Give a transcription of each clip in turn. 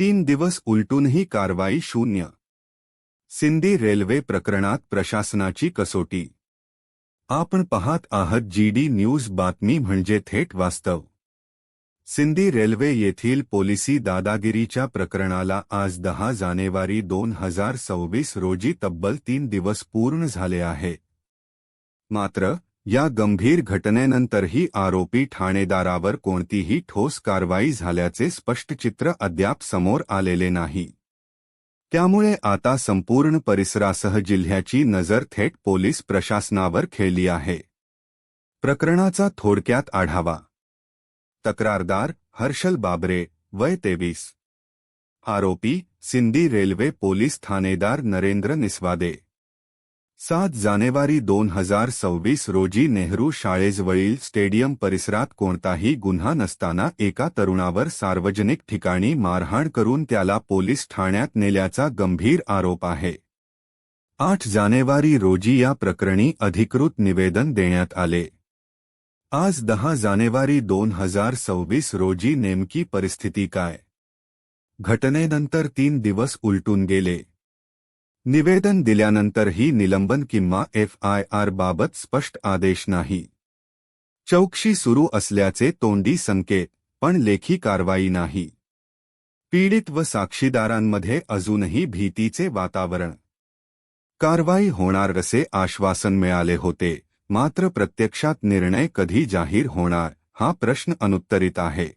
तीन दिवस उलटूनही कारवाई शून्य. सिंधी रेल्वे प्रकरणात प्रशासनाची कसोटी. आपण पाहत आहात जी डी न्यूज बातमी म्हणजे थेट वास्तव. सिंधी रेल्वे येथील पोलिसी दादागिरीच्या प्रकरणाला आज दहा जानेवारी दोन हजार सव्वीस रोजी तब्बल तीन दिवस पूर्ण झाले आहे. मात्र या गंभीर घटनेनंतरही आरोपी ठाणेदारावर कोणतीही ठोस कारवाई झाल्याचे स्पष्ट चित्र अद्याप समोर आलेले नाही. त्यामुळे आता संपूर्ण परिसरासह जिल्ह्याची नजर थेट पोलीस प्रशासनावर खेळली आहे. प्रकरणाचा थोडक्यात आढावा. तक्रारदार हर्षल बाबरे वय तेवीस. आरोपी सिंधी रेल्वे पोलीस ठाणेदार नरेंद्र निस्वादे. सात जानेवारी दोन हजार सव्वीस रोजी नेहरू शाळेजवळील स्टेडियम परिसरात कोणताही गुन्हा नसताना एका तरुणावर सार्वजनिक ठिकाणी मारहाण करून त्याला पोलीस ठाण्यात नेल्याचा गंभीर आरोप आहे. आठ जानेवारी रोजी या प्रकरणी अधिकृत निवेदन देण्यात आले. आज दहा जानेवारी दोन हजार सव्वीस रोजी नेमकी परिस्थिती काय? घटनेनंतर तीन दिवस उलटून गेले. निवेदन दिल्यानंतरही निलंबन किंवा एफ आय आर बाबत स्पष्ट आदेश नाही. चौकशी सुरू असल्याचे तोंडी संकेत पण लेखी कारवाई नाही. पीडित व साक्षीदारांमध्ये अजूनही भीतीचे वातावरण. कारवाई होणार असे आश्वासन मिळाले होते मात्र प्रत्यक्षात निर्णय कधी जाहीर होणार हा प्रश्न अनुत्तरित आहे.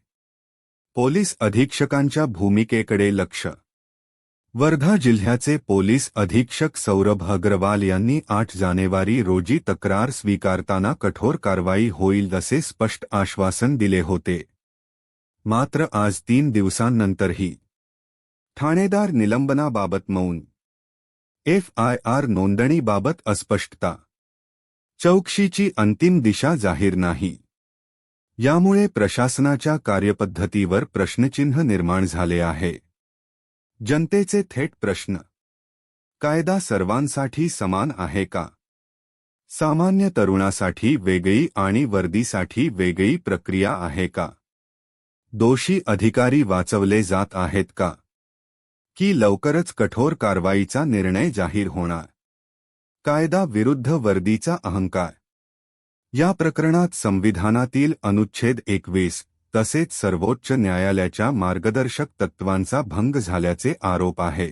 पोलीस अधीक्षकांच्या भूमिकेकडे लक्ष वर्धा जिल्ह्याचे पोलीस अधीक्षक सौरभ अग्रवाल यांनी आठ जानेवारी रोजी तक्रार स्वीकारताना कठोर कारवाई होईल असे स्पष्ट आश्वासन दिले होते. मात्र आज तीन दिवसांनंतरही. ठाणेदार निलंबनाबाबत मौन. एफ आय आर नोंदणीबाबत अस्पष्टता. चौकशीची अंतिम दिशा जाहीर नाही. यामुळे प्रशासनाच्या कार्यपद्धतीवर प्रश्नचिन्ह निर्माण झाले आहे. जनतेचे थेट प्रश्न. कायदा सर्वांसाठी समान आहे का? सामान्य तरुणासाठी वेगळी आणि वर्दीसाठी वेगळी प्रक्रिया आहे का? दोषी अधिकारी वाचवले जात आहेत का? की लवकरच कठोर कारवाईचा निर्णय जाहीर होणार? कायदा विरुद्ध वर्दीचा अहंकार. या प्रकरणात संविधानातील अनुच्छेद एकवीस तसेच सर्वोच्च न्यायालयाच्या मार्गदर्शक तत्वांचा भंग झाल्याचे आरोप आहे.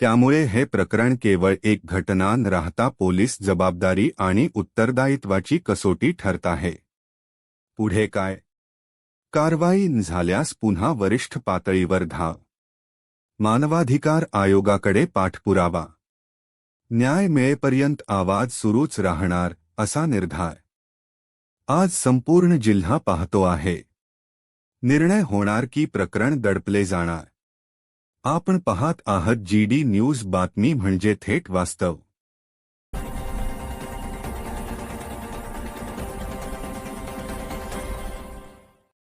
त्यामुळे हे प्रकरण केवळ एक घटना न राहता पोलीस जबाबदारी आणि उत्तरदायित्वाची कसोटी ठरत आहे. पुढे काय? कारवाई झाल्यास पुन्हा वरिष्ठ पातळीवर धाव. मानवाधिकार आयोगाकडे पाठपुरावा. न्याय मिळेपर्यंत आवाज सुरूच राहणार असा निर्धार. आज संपूर्ण जिल्हा पाहतो आहे. निर्णय होणार की प्रकरण दडपले जाणार. आपण पाहत आहात जीडी न्यूज़ बातमी म्हणजे थेट वास्तव.